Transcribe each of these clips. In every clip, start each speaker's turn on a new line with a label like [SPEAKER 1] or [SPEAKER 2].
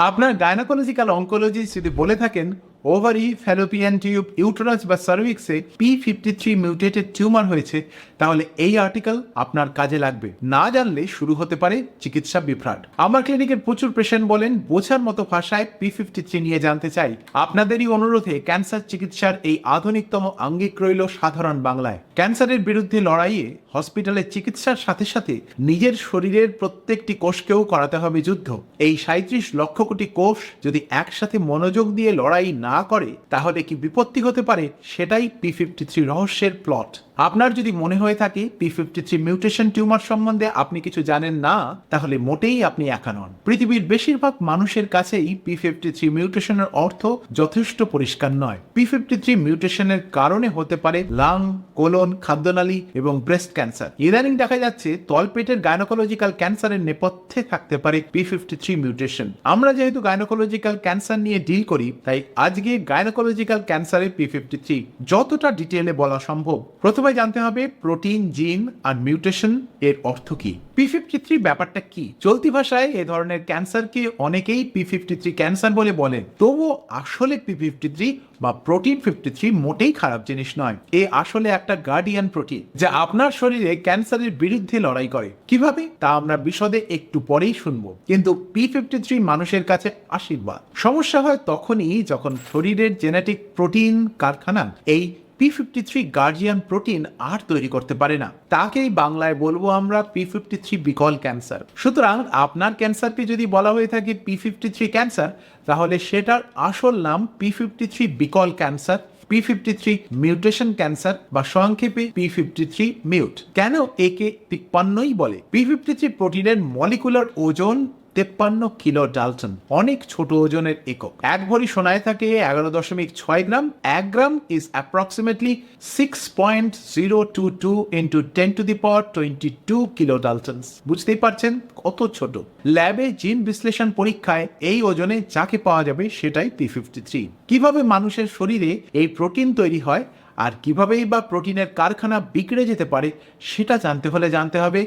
[SPEAKER 1] আপনার গায়নাকোলজিক্যাল অঙ্কোলজিস্ট যদি বলে থাকেন ওভারি ফ্যালোপিয়ান টিউব ইউটেরাস বা সার্ভিক্সে P fifty three mutated tumour হয়েছে, তাহলে এই আর্টিকেল আপনার কাজে লাগবে। না জানলে শুরু হতে পারে চিকিৎসা বিভ্রাট। আমার ক্লিনিকের প্রচুর পেশেন্ট বলেন, বোঝার মতো ভাষায় পি ফিফটি থ্রি নিয়ে জানতে চাই। আপনাদেরই অনুরোধে ক্যান্সার চিকিৎসার এই আধুনিকতম আঙ্গিক রইল সাধারণ বাংলায়। ক্যান্সারের বিরুদ্ধে লড়াইয়ে হসপিটালের চিকিৎসার সাথে সাথে নিজের শরীরের প্রত্যেকটি কোষকেও করাতে হবে যুদ্ধ। এই সাঁত্রিশ লক্ষ কোটি কোষ যদি একসাথে মনোযোগ দিয়ে লড়াই না করে তাহলে কি বিপত্তি হতে পারে? সেটাই পি ফিফটি থ্রি রহস্যের প্লট আপনার যদি মনে হয়ে থাকে P fifty three mutation tumour সম্বন্ধে আপনি কিছু জানেন না, তাহলে মোটেই আপনি একা নন। পৃথিবীর বেশিরভাগ মানুষের কাছেই পি ফিফটি থ্রি মিউটেশনের অর্থ যথেষ্ট পরিষ্কার নয়। পি ফিফটি থ্রি মিউটেশনের কারণে হতে পারে লাং কোলন খাদ্যনালী এবং ব্রেস্ট ক্যান্সার ইদানিং দেখা যাচ্ছে তলপেটের গাইনোকোলজিক্যাল ক্যান্সারের নেপথ্যে থাকতে পারে পি ফিফটি থ্রি মিউটেশন আমরা যেহেতু গাইনোকোলজিক্যাল ক্যান্সার নিয়ে ডিল করি, তাই আজকে গাইনোকোলজিক্যাল ক্যান্সারের পি ফিফটি থ্রি যতটা ডিটেলে বলা সম্ভব। প্রথমে জানতে হবে প্রোটিন, জিন আর মিউটেশন এর অর্থ কি? পি ফিফটি থ্রি ব্যাপারটা কি? চলতি ভাষায় এ ধরনের ক্যান্সারকে অনেকেই পি ফিফটি থ্রি ক্যান্সার বলে বলেন তবুও আসলে পি ফিফটি থ্রি বা প্রোটিন ফিফটি থ্রি মোটেই খারাপ জিনিস নয়। এ আসলে একটা গার্ডিয়ান প্রোটিন যা আপনার শরীরে ক্যান্সারের বিরুদ্ধে লড়াই করে। কীভাবে? তা আমরা বিশদে একটু পরেই শুনব। কিন্তু পি ফিফটি থ্রি মানুষের কাছে আশীর্বাদ। সমস্যা হয় তখনই যখন শরীরের জেনেটিক প্রোটিন কারখানা, এই P fifty three guardian protein আর তৈরি করতে পারে না। তাকেই বাংলায় বলব আমরা পি ফিফটি থ্রি বিকল ক্যান্সার। সুতরাং আপনার ক্যান্সারকে যদি বলা হয়ে থাকে পি ফিফটি থ্রি ক্যান্সার, তাহলে সেটার আসল নাম পি ফিফটি থ্রি বিকল cancer P fifty three mutation cancer বা সংক্ষেপে পি ফিফটি থ্রি মিউট। কেন একে তিপ্পান্নই বলে? পি ফিফটি থ্রি প্রোটিনের মলিকুলার ওজন তেপ্পান্ন কিলো ডালটন, অনেক ছোট ওজনের একক। এক ভরি সোনায় থাকে এগারো দশমিক ছয় গ্রাম। এক gram is approximately six point zero two two into ten to the power twenty two kilo daltons. বুঝতেই পারছেন কত ছোট। ল্যাবে জিন বিশ্লেষণ পরীক্ষায় এই ওজনে যাকে পাওয়া যাবে সেটাই পি ফিফটি থ্রি কীভাবে মানুষের শরীরে এই প্রোটিন তৈরি হয় আর কিভাবেই বা প্রোটিনের কারখানা বিগড়ে যেতে পারে, সেটা জানতে হলে জানতে হবে।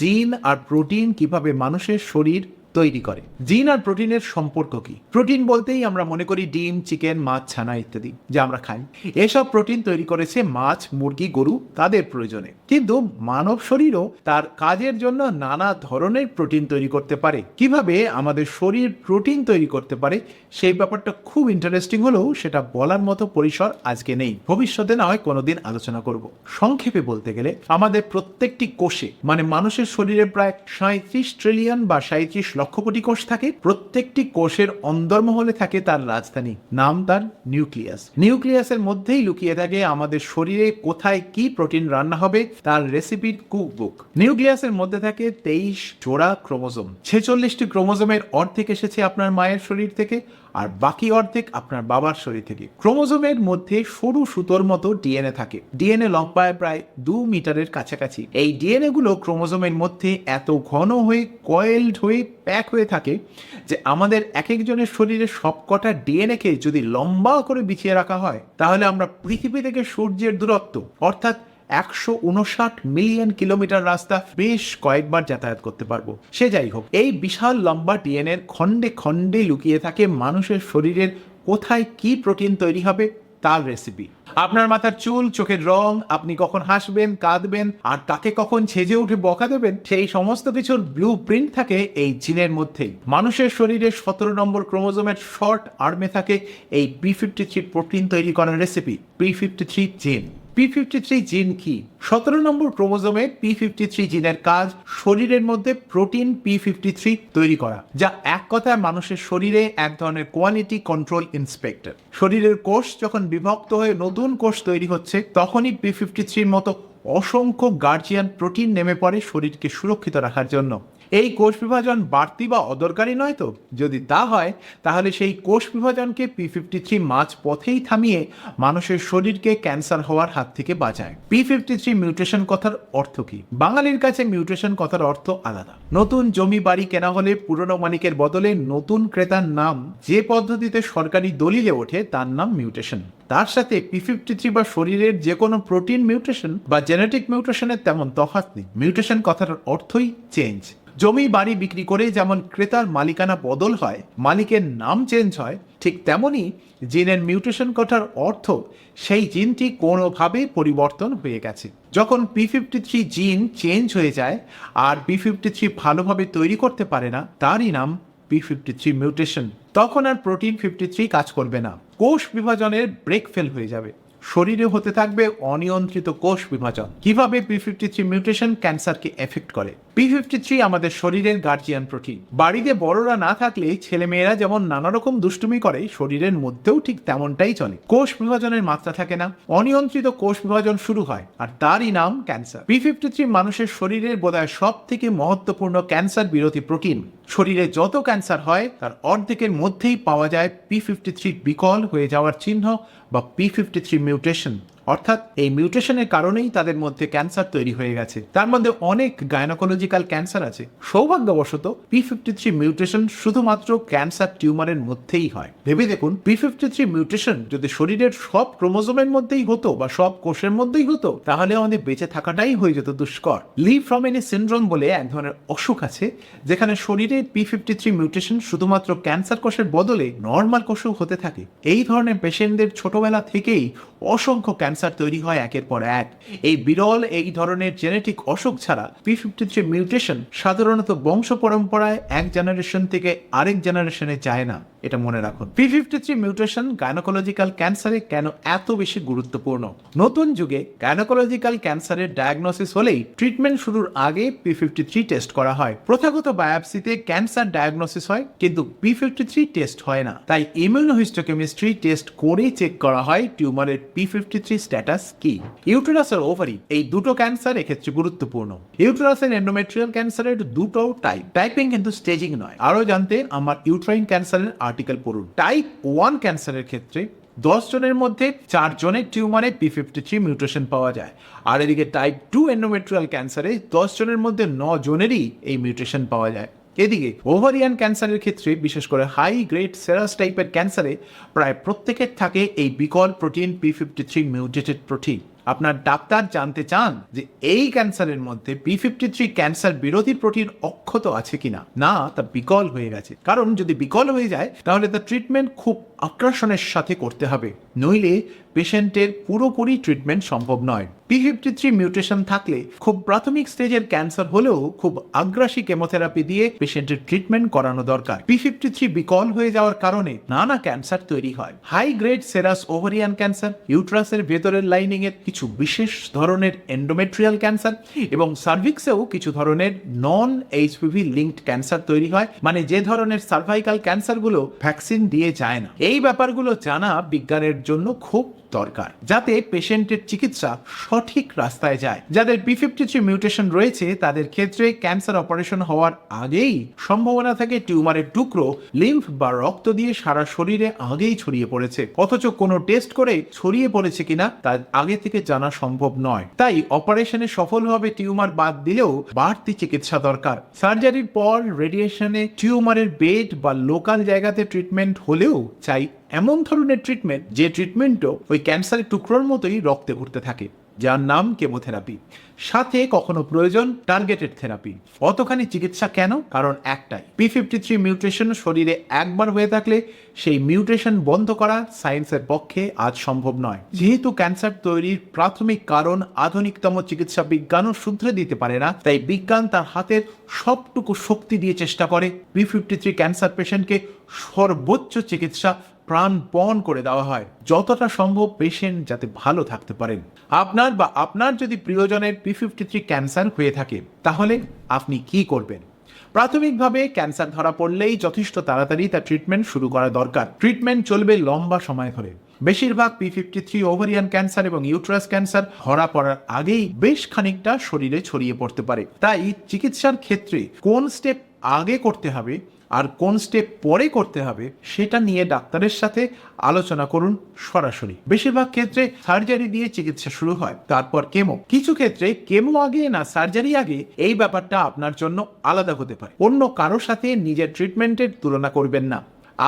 [SPEAKER 1] জিন আর প্রোটিন কীভাবে মানুষের শরীর তৈরি করে। জিন আর প্রোটিনের সম্পর্ক কি? প্রোটিন বলতেই আমরা মনে করি ডিম, চিকেন, মাছ, ছানা ইত্যাদি যা আমরা খাই। এসব প্রোটিন তৈরি করেছে মাছ, মুরগি, গরু তাদের প্রয়োজনে। কিন্তু মানব শরীরও তার কাজের জন্য নানা ধরনের প্রোটিন তৈরি করতে পারে। কীভাবে আমাদের শরীর প্রোটিন তৈরি করতে পারে সেই ব্যাপারটা খুব ইন্টারেস্টিং হলেও সেটা বলার মতো পরিসর আজকে নেই। ভবিষ্যতে না হয় কোনোদিন আলোচনা করব। সংক্ষেপে বলতে গেলে আমাদের প্রত্যেকটি কোষে মানে মানুষের শরীরে প্রায় সাঁত্রিশ ট্রিলিয়ন বা সাঁত্রিশ লক্ষ কোটি কোষ থাকে, প্রত্যেকটি কোষের অন্দরমহলে থাকে তার রাজধানী। নাম তার নিউক্লিয়াস। নিউক্লিয়াসের মধ্যেই লুকিয়ে থাকে আমাদের শরীরে কোথায় কি প্রোটিন রান্না হবে তার রেসিপির কুকবুক। নিউক্লিয়াসের মধ্যে থাকে তেইশ জোড়া ক্রোমোজোম। ছেচল্লিশটি ক্রোমোজোমের অর্ধেক এসেছে আপনার মায়ের শরীর থেকে আর বাকি অর্ধেক আপনার বাবার শরীর থেকে। ক্রোমোজোমের মধ্যে সরু সুতোর মতো ডিএনএ থাকে। ডিএনএ লম্বায় প্রায় দু মিটারের কাছাকাছি। এই ডিএনএ গুলো ক্রোমোজোমের মধ্যে এত ঘন হয়ে, কয়েলড হয়ে, প্যাক হয়ে থাকে যে আমাদের এক একজনের শরীরে সবকটা ডিএনএকে যদি লম্বা করে বিছিয়ে রাখা হয়, তাহলে আমরা পৃথিবী থেকে সূর্যের দূরত্ব, অর্থাৎ একশো উনষাট মিলিয়ন কিলোমিটার রাস্তা বেশ কয়েকবার যাতায়াত করতে পারব। সে যাই হোক, এই বিশাল লম্বা ডিএনএর খণ্ডে খণ্ডে লুকিয়ে থাকে মানুষের শরীরের কোথায় কি প্রোটিন তৈরি হবে তার রেসিপি আপনার মাথার চুল, চোখের রং, আপনি কখন হাসবেন, কাঁদবেন, আর তাকে কখন ছেজে উঠে বকা দেবেন, সেই সমস্ত কিছুর ব্লু প্রিন্ট থাকে এই জিনের মধ্যেই। মানুষের শরীরে সতেরো নম্বর ক্রোমোজোমের শর্ট আর্মে থাকে এই পি ফিফটি থ্রি প্রোটিন তৈরি করার recipe P fifty three gene P fifty three gene কি? সতেরো নম্বর ক্রোমোজোমে পি ফিফটি থ্রি জিনের কাজ শরীরের মধ্যে প্রোটিন পি ফিফটি থ্রি তৈরি করা, যা এক কথায় মানুষের শরীরে এক ধরনের কোয়ালিটি কন্ট্রোল ইন্সপেক্টর। শরীরের কোষ যখন বিভক্ত হয়ে নতুন কোষ তৈরি হচ্ছে, তখনই পি ফিফটি থ্রির মতো অসংখ্য গার্জিয়ান প্রোটিন নেমে পড়ে শরীরকে সুরক্ষিত রাখার জন্য। এই কোষ বিভাজন বাড়তি বা অদরকারি নয় তো? যদি তা হয়, তাহলে সেই কোষ বিভাজনকে পি ফিফটি থ্রি মাঝ পথেই থামিয়ে মানুষের শরীরকে ক্যান্সার হওয়ার হাত থেকে বাঁচায়। পি ফিফটি থ্রি মিউটেশন কথার অর্থ কি? বাঙালির কাছে মিউটেশন কথার অর্থ আলাদা। নতুন জমি বাড়ি কেনা হলে পুরনো মালিকের বদলে নতুন ক্রেতার নাম যে পদ্ধতিতে সরকারি দলিলে ওঠে, তার নাম মিউটেশন। তার সাথে পি ফিফটি থ্রি বা শরীরের যে কোনো প্রোটিন মিউটেশন বা জেনেটিক মিউটেশনের তেমন তফাৎ নেই। মিউটেশন কথার অর্থই চেঞ্জ। জমি বাড়ি বিক্রি করে যেমন ক্রেতার মালিকানা বদল হয়, মালিকের নাম চেঞ্জ হয়, ঠিক তেমনই জিনের মিউটেশন ঘটার অর্থ সেই জিনটি কোনোভাবে পরিবর্তন হয়ে গেছে। যখন P fifty three gene change হয়ে যায় আর পি ফিফটি থ্রি ভালোভাবে তৈরি করতে পারে না, তারই নাম পি ফিফটি থ্রি মিউটেশন তখন আর প্রোটিন ফিফটি থ্রি কাজ করবে না। কোষ বিভাজনের ব্রেক ফেল হয়ে যাবে। শরীরে হতে থাকবে অনিয়ন্ত্রিত কোষ বিভাজন। কীভাবে পি ফিফটি থ্রি মিউটেশন ক্যান্সারকে এফেক্ট করে? পি ফিফটি থ্রি আমাদের শরীরের গার্জিয়ান প্রোটিন বাড়িতে বড়রা না থাকলে ছেলেমেয়েরা যেমন নানা রকম দুষ্টুমি করে, শরীরের মধ্যেও ঠিক তেমনটাই চলে। কোষ বিভাজনের মাত্রা থাকে না। অনিয়ন্ত্রিত কোষ বিভাজন শুরু হয়, আর তারই নাম ক্যান্সার পি ফিফটি থ্রি মানুষের শরীরের বোধহয় সব থেকে মহত্বপূর্ণ ক্যান্সার বিরোধী প্রোটিন শরীরে যত ক্যান্সার হয়, তার অর্ধেকের মধ্যেই পাওয়া যায় পি ফিফটি থ্রি বিকল হয়ে যাওয়ার চিহ্ন বা পি ফিফটি থ্রি মিউটেশন অর্থাৎ এই মিউটেশনের কারণেই তাদের মধ্যে ক্যান্সার তৈরি হয়ে গেছে। তার মধ্যে অনেক গায়নোকোলজিক্যাল ক্যান্সার আছে। সৌভাগ্যবশত পি ফিফটি থ্রি মিউটেশন শুধুমাত্র ক্যান্সার টিউমারের মধ্যেই হয়। ভেবে দেখুন পি ফিফটি থ্রি মিউটেশন যদি শরীরের সব ক্রোমোজোমের মধ্যেই হতো বা সব কোষের মধ্যেই হতো, তাহলে আমাদের বেঁচে থাকাটাই হয়ে যেত দুষ্কর। লি ফ্রমেনি সিন্ড্রোম বলে এক ধরনের অসুখ আছে, যেখানে শরীরে পি ফিফটি থ্রি মিউটেশন শুধুমাত্র ক্যান্সার কোষের বদলে নর্মাল কোষও হতে থাকে। এই ধরনের পেশেন্টদের ছোটবেলা থেকেই অসংখ্য ক্যান্সার তৈরি হয় একের পর এক। এই বিরল, এই ধরনের জেনেটিক অসুখ ছাড়া পি ফিফটি থ্রি মিউটেশন সাধারণত বংশ পরম্পরায় এক জেনারেশন থেকে আরেক জেনারেশনে যায় না, এটা মনে রাখুন। P fifty three mutation gynaecological ক্যান্সারে কেন এত বেশি গুরুত্বপূর্ণ? নতুন যুগে গাইনোকোলজিক্যাল ক্যান্সারের ডায়াগনোসিস হলেই ট্রিটমেন্ট শুরুর আগে পি ফিফটি থ্রি টেস্ট করা হয়। প্রথাগত বায়োপসিতে ক্যান্সার ডায়াগনোসিস হয়, কিন্তু পি ফিফটি থ্রি টেস্ট হয় না। তাই ইমিউনোহিস্টোকেমিস্ট্রি টেস্ট করেই চেক করা হয় টিউমারের পি ফিফটি থ্রি স্ট্যাটাস কি? ইউটেরাস আর ওভারি এই দুটো ক্যান্সার এক্ষেত্রে গুরুত্বপূর্ণ। ইউটেরাসের এন্ডোমেট্রিয়াল ক্যান্সারের দুটো টাইপ টাইপিং কিন্তু স্টেজিং নয়। আরও জানতে আমার ইউট্রাইন ক্যান্সারের আর্টিকেল পড়ুন। টাইপ ওয়ান ক্যান্সারের ক্ষেত্রে দশ জনের মধ্যে চার জনের টিউমারে পি ফিফটি থ্রি মিউটেশন পাওয়া যায়। আর এদিকে টাইপ টু এন্ডোমেট্রিয়াল ক্যান্সারে দশ জনের মধ্যে ন জনেরই এই মিউটেশন পাওয়া যায়। এদিকে, ওভারিয়ান ক্যান্সারের ক্ষেত্রে, বিশেষ করে হাই গ্রেড সেরাস টাইপের ক্যান্সারে, প্রায় প্রত্যেকের থাকে এই বিকল protein P fifty three mutated protein আপনার ডাক্তার জানতে চান যে এই ক্যান্সারের মধ্যে পি ফিফটি থ্রি ক্যান্সার বিরোধী প্রোটিন অক্ষত আছে কিনা? না, তা বিকল হয়ে গেছে। কারণ যদি বিকল হয়ে যায়, তাহলে তার ট্রিটমেন্ট খুব আগ্রাসনের সাথে করতে হবে। নইলে পেশেন্টের পুরোপুরি ট্রিটমেন্ট সম্ভব নয়। পি ফিফটি থ্রি মিউটেশন থাকলে খুব প্রাথমিক স্টেজের ক্যান্সার হলেও খুব আগ্রাসী কেমোথেরাপি দিয়ে পেশেন্টের ট্রিটমেন্ট করানো দরকার। পি ফিফটি থ্রি বিকল হয়ে যাওয়ার কারণে নানা ক্যান্সার তৈরি হয়। High grade serous ovarian cancer, ইউট্রাসের ভেতরের লাইনিং এর কিছু বিশেষ ধরনের এন্ডোমেট্রিয়াল ক্যান্সার এবং সার্ভিক্সেও কিছু ধরনের নন এইচপিভি লিঙ্কড ক্যান্সার তৈরি হয়। মানে যে ধরনের সার্ভাইকাল ক্যান্সারগুলো ভ্যাকসিন দিয়ে যায় না। এই ব্যাপারগুলো জানা বিজ্ঞানের জন্য খুব দরকার, যাতে পেশেন্টের চিকিৎসা সঠিক রাস্তায় যায়। যাদের বি ফিফটি থ্রি মিউটেশন রয়েছে, তাদের ক্ষেত্রে ক্যান্সার অপারেশন হওয়ার আগেই সম্ভাবনা থাকে টিউমারের টুকরো লিম্ফ বা রক্ত দিয়ে সারা শরীরে আগেই ছড়িয়ে পড়েছে। অথচ কোনো টেস্ট করে ছড়িয়ে পড়েছে কিনা, তা আগে থেকে জানা সম্ভব নয়। তাই অপারেশনে সফলভাবে টিউমার বাদ দিলেও বাড়তি চিকিৎসা দরকার। সার্জারির পর রেডিয়েশনে টিউমারের বেড বা লোকাল জায়গাতে ট্রিটমেন্ট হলেও চাই এমন ধরনের ট্রিটমেন্ট যে ট্রিটমেন্টও ওই ক্যান্সারের টুকরোর মতোই রক্তে ঘুরতে থাকে। যার নাম কেমোথেরাপি। সাথে কখনো প্রয়োজন টার্গেটেড থেরাপি অতখানি চিকিৎসা কেন? কারণ একটাই পি ফিফটি থ্রি মিউটেশন শরীরে একবার হয়ে থাকলে সেই মিউটেশন বন্ধ করা সায়েন্সের পক্ষে আজ সম্ভব নয়। যেহেতু ক্যান্সার তৈরির প্রাথমিক কারণ আধুনিকতম চিকিৎসা বিজ্ঞানও শুধরে দিতে পারে না, তাই বিজ্ঞান তার হাতের সবটুকু শক্তি দিয়ে চেষ্টা করে। পি ফিফটি থ্রি ক্যান্সার পেশেন্টকে সর্বোচ্চ চিকিৎসা প্রাণপণ করে দেওয়া হয়। যতটা সম্ভব পেশেন্ট যাতে ভালো থাকতে পারেন। আপনার বা আপনার যদি প্রিয়জনের পি ফিফটি থ্রি ক্যান্সার হয়ে থাকে, তাহলে আপনি কি করবেন? প্রাথমিকভাবে ক্যান্সার ধরা পড়লেই যথেষ্ট তাড়াতাড়ি তার ট্রিটমেন্ট শুরু করা দরকার। ট্রিটমেন্ট চলবে লম্বা সময় ধরে। বেশিরভাগ P fifty three ovarian cancer এবং ইউট্রাস ক্যান্সার ধরা পড়ার আগেই বেশ খানিকটা শরীরে ছড়িয়ে পড়তে পারে। তাই চিকিৎসার ক্ষেত্রে কোন স্টেপ আগে করতে হবে আর কোন স্টেপ পরে করতে হবে সেটা নিয়ে ডাক্তারের সাথে আলোচনা করুন সরাসরি। বেশিরভাগ ক্ষেত্রে সার্জারি দিয়ে চিকিৎসা শুরু হয়, তারপর কেমো কিছু ক্ষেত্রে কেমো আগে না সার্জারি আগে এই ব্যাপারটা আপনার জন্য আলাদা হতে পারে। অন্য কারোর সাথে নিজের ট্রিটমেন্টের তুলনা করবেন না।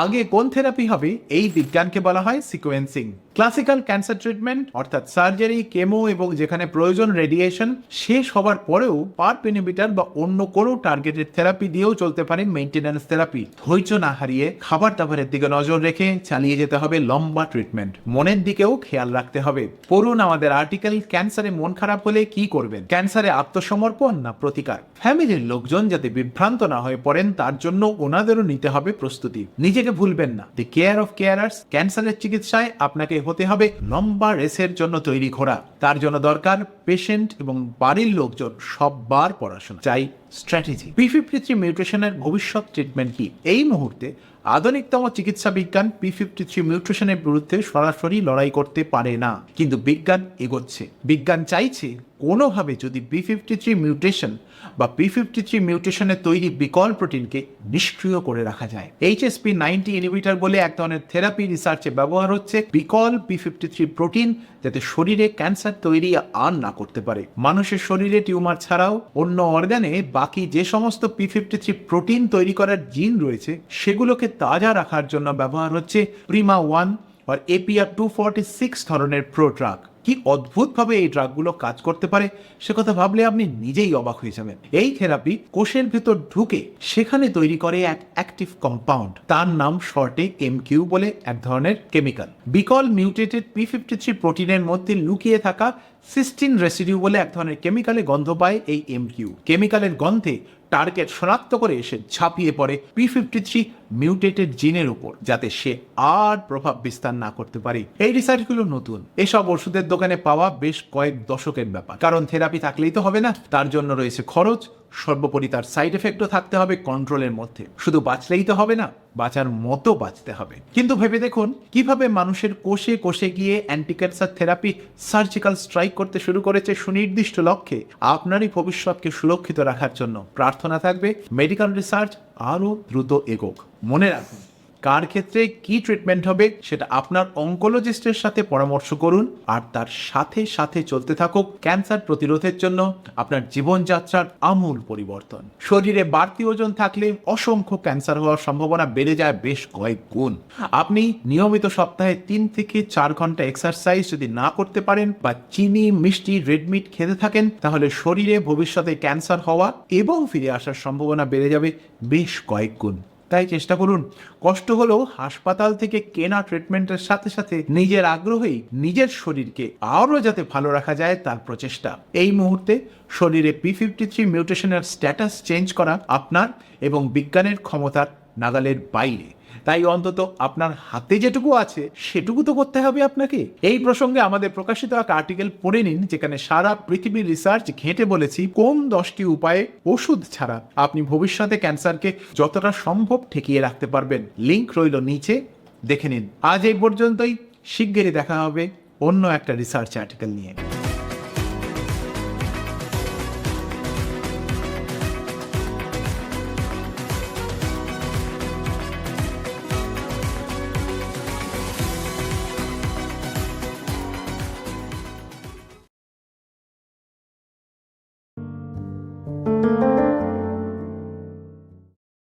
[SPEAKER 1] আগে কোন থেরাপি হবে এই বিজ্ঞানকে বলা হয় সিকোয়েন্সিং ক্লাসিক্যাল ক্যান্সার ট্রিটমেন্ট অর্থাৎ সার্জারি কেমো এবং যেখানে প্রয়োজন রেডিয়েশন শেষ হবার পরেও পার পেনিমিটার বা অন্য কোনো টার্গেটেড থেরাপি দিয়েও চলতে পারে মেইনটেন্যান্স থেরাপি ধৈর্য না হারিয়ে খাবার দাবারের দিকে নজর রেখে চালিয়ে যেতে হবে লম্বা ট্রিটমেন্ট মনের দিকেও খেয়াল রাখতে হবে। পড়ুন আমাদের আর্টিকেল ক্যান্সারে মন খারাপ হলে কি করবেন? ক্যান্সারে আত্মসমর্পণ না প্রতিকার? ফ্যামিলির লোকজন যাতে বিভ্রান্ত না হয়ে পড়েন, তার জন্য ওনাদেরও নিতে হবে প্রস্তুতি। নিজেকে ভুলবেন না। দি কেয়ার অফ কেয়ারার্স ক্যান্সারের চিকিৎসায় আপনাকে হতে হবে লম্বা রেসের জন্য তৈরি ঘোড়া। তার জন্য দরকার পেশেন্ট এবং বাড়ির লোকজন সববার পড়াশোনা। চাই স্ট্র্যাটেজি পি ফিফটি থ্রি মিউট্রেশনের ভবিষ্যৎ ট্রিটমেন্ট কি? এই মুহূর্তে আধুনিকতম চিকিৎসা বিজ্ঞান পি ফিফটি থ্রি মিউট্রেশনের বিরুদ্ধে সরাসরি লড়াই করতে পারে না। কিন্তু বিজ্ঞান এগোচ্ছে। বিজ্ঞান চাইছে কোনোভাবে যদি বি ফিফটি থ্রি মিউটেশন বা পি ফিফটি থ্রি মিউটেশনের তৈরি বিকল প্রোটিনকে নিষ্ক্রিয় করে রাখা যায়। এইচএসপি নাইনটি ইনহিবিটার বলে এক ধরনের থেরাপি রিসার্চে ব্যবহার হচ্ছে বিকল পি ফিফটি থ্রি প্রোটিন যাতে শরীরে ক্যান্সার তৈরি আর না করতে পারে। মানুষের শরীরে টিউমার ছাড়াও অন্য অর্গানে বাকি যে সমস্ত পি ফিফটি থ্রি প্রোটিন তৈরি করার জিন রয়েছে, সেগুলোকে তাজা রাখার জন্য ব্যবহার হচ্ছে প্রিমা ওয়ান আর এপিআর টু ফর্টি সিক্স ধরনের প্রো ড্রাগ কি অদ্ভুতভাবে এই ড্রাগগুলো কাজ করতে পারে? সে কথা ভাবলে আপনি নিজেই অবাক হয়ে যাবেন। এই থেরাপি কোষের ভেতর ঢুকে সেখানে তৈরি করে এক অ্যাক্টিভ কম্পাউন্ড তার নাম শর্টে এম কেমকিউ বলে এক ধরনের কেমিক্যাল বিকল মিউটেটেড পি ফিফটি থ্রি প্রোটিনের মধ্যে লুকিয়ে থাকা সিস্টিন রেসিডিউ বলে এক ধরনের কেমিক্যালে গন্ধ পায় এই এমকিউ কেমিক্যালের গন্ধে টার্গেট শনাক্ত করে এসে ঝাঁপিয়ে পড়ে পি ফিফটি থ্রি মিউটেটেড জিনের উপর, যাতে সে আর প্রভাব বিস্তার না করতে পারে। এই রিসার্চগুলো নতুন। এসব ওষুধের দোকানে পাওয়া বেশ কয়েক দশকের ব্যাপার। কারণ থেরাপি থাকলেই তো হবে না, তার জন্য রয়েছে খরচ, সর্বোপরি তার সাইড এফেক্টও থাকতে হবে কন্ট্রোলের মধ্যে। শুধু বাঁচলেই তো হবে না, বাঁচার মতো বাঁচতে হবে। কিন্তু ভেবে দেখুন, কীভাবে মানুষের কোষে কোষে গিয়ে anti cancer therapy surgical strike করতে শুরু করেছে সুনির্দিষ্ট লক্ষ্যে, আপনারই ভবিষ্যৎকে সুরক্ষিত রাখার জন্য প্রার্থনা থাকবে মেডিকেল রিসার্চ আরও দ্রুত এগোক। মনে রাখুন কার ক্ষেত্রে কি ট্রিটমেন্ট হবে সেটা আপনার অঙ্কোলজিস্টের সাথে পরামর্শ করুন আর তার সাথে সাথে চলতে থাকুক ক্যান্সার প্রতিরোধের জন্য আপনার জীবনযাত্রার আমূল পরিবর্তন। শরীরে বাড়তি ওজন থাকলে অসংখ্য ক্যান্সার হওয়ার সম্ভাবনা বেড়ে যায় বেশ কয়েক গুণ। আপনি নিয়মিত সপ্তাহে তিন থেকে চার ঘণ্টা এক্সারসাইজ যদি না করতে পারেন বা চিনি, মিষ্টি রেডমিট খেতে থাকেন, তাহলে শরীরে ভবিষ্যতে ক্যান্সার হওয়া এবং ফিরে আসার সম্ভাবনা বেড়ে যাবে বেশ কয়েক গুণ। তাই চেষ্টা করুন। কষ্ট হলেও হাসপাতাল থেকে কেনা ট্রিটমেন্টের সাথে সাথে নিজের আগ্রহেই নিজের শরীরকে আরও যাতে ভালো রাখা যায় তার প্রচেষ্টা। এই মুহূর্তে শরীরে পি ফিফটি থ্রি মিউটেশনের স্ট্যাটাস চেঞ্জ করা আপনার এবং বিজ্ঞানের ক্ষমতার নাগালের বাইরে। তাই অন্তত আপনার হাতে যেটুকু আছে, সেটুকু তো করতে হবে আপনাকে। এই প্রসঙ্গে আমাদের প্রকাশিত এক আর্টিকেল পড়ে নিন, যেখানে সারা পৃথিবীর রিসার্চ ঘেঁটে বলেছি কোন দশটি উপায়ে ওষুধ ছাড়া আপনি ভবিষ্যতে ক্যান্সারকে যতটা সম্ভব ঠেকিয়ে রাখতে পারবেন। লিঙ্ক রইল নিচে, দেখে নিন। আজ এই পর্যন্তই। শিগগিরই দেখা হবে অন্য একটা রিসার্চ আর্টিকেল নিয়ে।